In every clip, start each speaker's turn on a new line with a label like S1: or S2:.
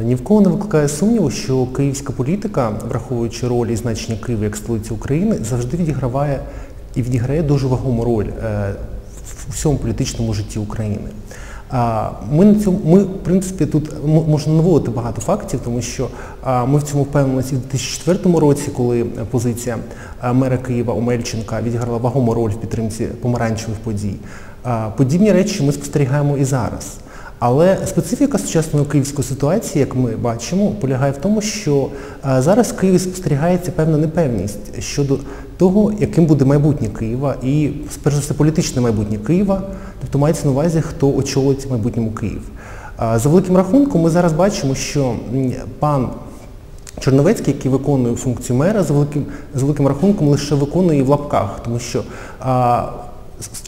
S1: Е, ні в кого не викликає сумніву, що київська політика, враховуючи роль і значення Києва як столиці України, завжди відіграває і відіграє дуже вагому роль е, в всьому політичному житті України. Ми на цьому, ми, в принципі, тут можна наводити багато фактів, тому що ми в цьому впевнилися в 2004 році, коли позиція мера Києва Омельченка відіграла вагому роль в підтримці помаранчевих подій. Подібні речі ми спостерігаємо і зараз. Але специфіка сучасної київської ситуації, як ми бачимо, полягає в тому, що зараз в Києві спостерігається певна непевність щодо того, яким буде майбутнє Києва і, перш за все, політичне майбутнє Києва, тобто мається на увазі, хто очолить майбутньому Київ. За великим рахунком, ми зараз бачимо, що пан Чорновецький, який виконує функцію мера, за великим, за великим рахунком лише виконує в лапках, тому що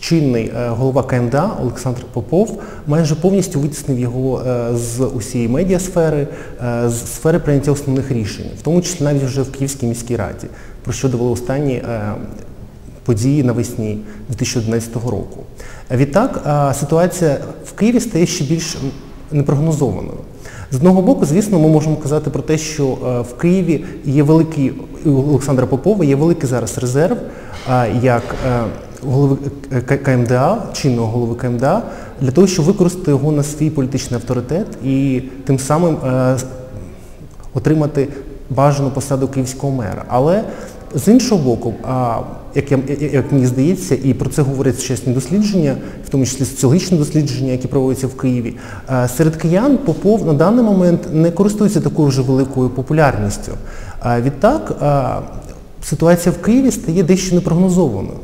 S1: чинний е, голова КМДА Олександр Попов майже повністю витіснив його е, з усієї медіасфери, е, з сфери прийняття основних рішень, в тому числі навіть вже в Київській міській раді, про що довели останні події навесні 2011 року. Відтак ситуація в Києві стає ще більш непрогнозованою. З одного боку, звісно, ми можемо казати про те, що в Києві є великий, у Олександра Попова є великий зараз резерв, як голови КМДА, чинного голови КМДА, для того, щоб використати його на свій політичний авторитет і тим самим е, отримати бажану посаду київського мера. Але з іншого боку, як я, як мені здається, і про це говорять чесні дослідження, в тому числі соціологічні дослідження, які проводяться в Києві, серед киян Попов на даний момент не користується такою вже великою популярністю. Відтак ситуація в Києві стає дещо непрогнозованою.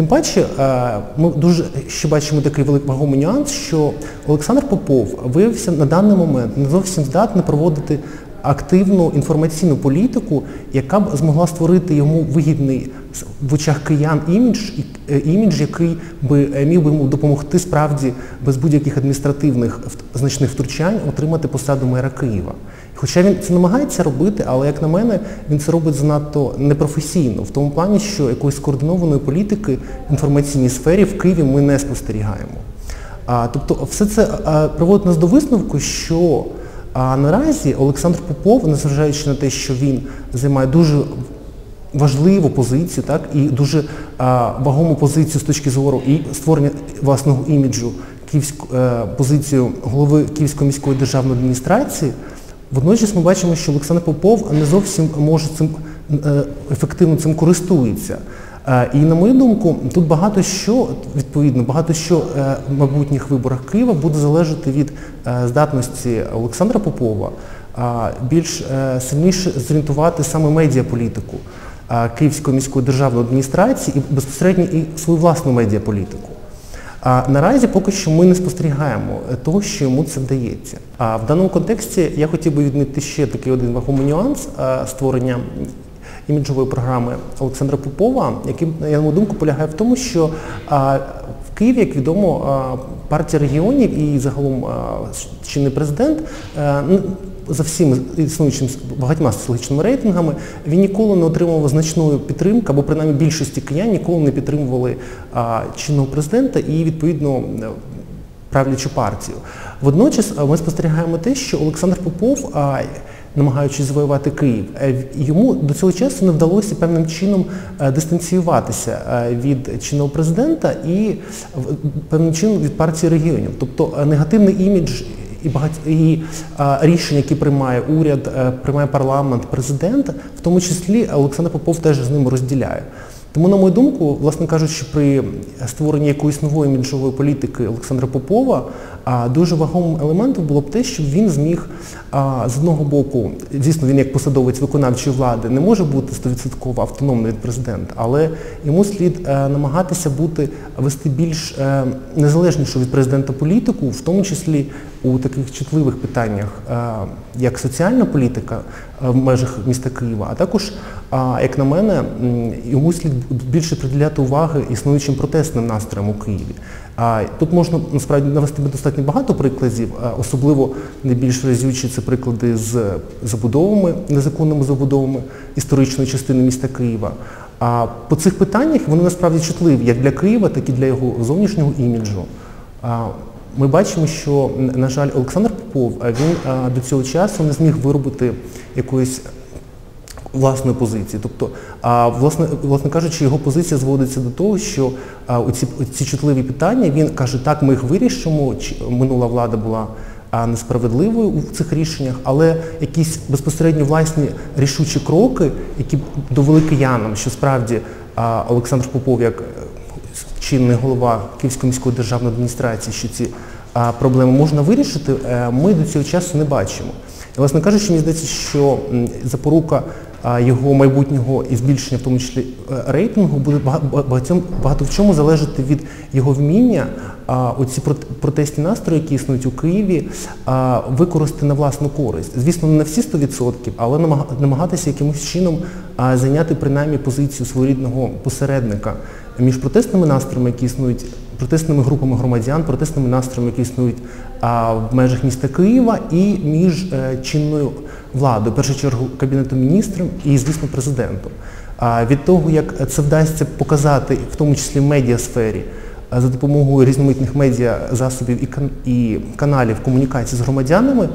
S1: Тим паче, е, ми дуже ще бачимо такий великий нюанс, що Олександр Попов виявився на даний момент не зовсім здатний проводити активну інформаційну політику, яка б змогла створити йому вигідний в очах киян імідж, е, імідж, який би е, міг би йому допомогти справді без будь-яких адміністративних значних втручань отримати посаду мера Києва. Хоча він це намагається робити, але, як на мене, він це робить занадто непрофесійно, в тому плані, що якоїсь координованої політики в інформаційній сфері в Києві ми не спостерігаємо. А, Тобто все це а, приводить нас до висновку, що а, наразі Олександр Попов, незважаючи на те, що він займає дуже важливу позицію, так, і дуже а, вагому позицію з точки зору і створення власного іміджу, київську, а, е, позицію голови Київської міської державної адміністрації, Водночас ми бачимо, що Олександр Попов не зовсім може цим е, ефективно цим користується. Е, і на мою думку, тут багато що, відповідно, багато що е, в майбутніх виборах Києва буде залежати від здатності Олександра Попова більш сильніше зорієнтувати саме медіаполітику Київської міської державної адміністрації і безпосередньо і свою власну медіаполітику. А наразі поки що ми не спостерігаємо того, що йому це вдається. А в даному контексті я хотів би відмітити ще такий один вагомий нюанс створення іміджової програми Олександра Попова, який, на мою думку, полягає в тому, що Києві, як відомо, партія регіонів і загалом чинний президент за всіми існуючими багатьма соціологічними рейтингами, він ніколи не отримував значної підтримки, або принаймні більшості киян ніколи не підтримували чинного президента і, відповідно, правлячу партію. Водночас ми спостерігаємо те, що Олександр Попов, намагаючись завоювати Київ, е, йому до цього часу не вдалося певним чином е, дистанціюватися е, від чинного президента і певним чином від партії регіонів. Тобто негативний імідж і багать і рішення, які приймає уряд, приймає парламент, президент, в тому числі Олександр Попов теж з ним розділяє. Тому, на мою думку, власне кажучи, при створенні якоїсь нової іміджової політики Олександра Попова дуже вагомим елементом було б те, щоб він зміг з одного боку, звісно, він як посадовець виконавчої влади не може бути 100% автономним від президента, але йому слід е, намагатися бути, вести більш е, незалежнішу від президента політику, в тому числі у таких чутливих питаннях, е, як соціальна політика в межах міста Києва, а також, як на мене, йому слід більше приділяти уваги існуючим протестним настроям у Києві. Тут можна насправді навести достатньо багато прикладів, особливо найбільш разючі це приклади з забудовами, незаконними забудовами історичної частини міста Києва. А по цих питаннях вони насправді чутливі як для Києва, так і для його зовнішнього іміджу. Ми бачимо, що, на жаль, Олександр Попов, він до цього часу не зміг виробити якоїсь власної позиції. Тобто, а, власне, власне кажучи, його позиція зводиться до того, що оці, оці чутливі питання, він каже, так, ми їх вирішимо, минула влада була несправедливою у цих рішеннях, але якісь безпосередньо власні рішучі кроки, які довели киянам, що справді Олександр Попов, як е, чинний голова Київської міської державної адміністрації, що ці проблеми можна вирішити, е, ми до цього часу не бачимо. І, власне кажучи, мені здається, що запорука його майбутнього і збільшення, в тому числі е, рейтингу, буде бага- багатьом- багато в чому залежати від його вміння оці прот- протестні настрої, які існують у Києві, використати на власну користь. Звісно, не на всі 100%, але намагатися якимось чином зайняти принаймні позицію своєрідного посередника між протестними настроями, які існують, протестними групами громадян, протестними настроями, які існують в межах міста Києва, і між е, чинною владою, в першу чергу Кабінетом міністрів і, звісно, президентом. А від того, як це вдасться показати, в тому числі в медіасфері, за допомогою різноманітних медіа засобів і, кан- і каналів комунікації з громадянами,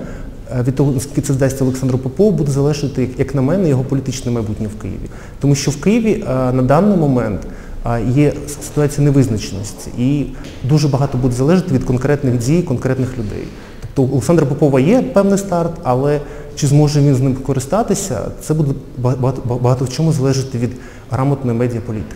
S1: від того, наскільки це вдасться Олександру Попову, буде залежати, як на мене, його політичне майбутнє в Києві. Тому що в Києві на даний момент є ситуація невизначеності і дуже багато буде залежати від конкретних дій конкретних людей. Тобто Олександра Попова є певний старт, але чи зможе він з ним користатися, це буде багато, в чому залежати від грамотної медіаполітики.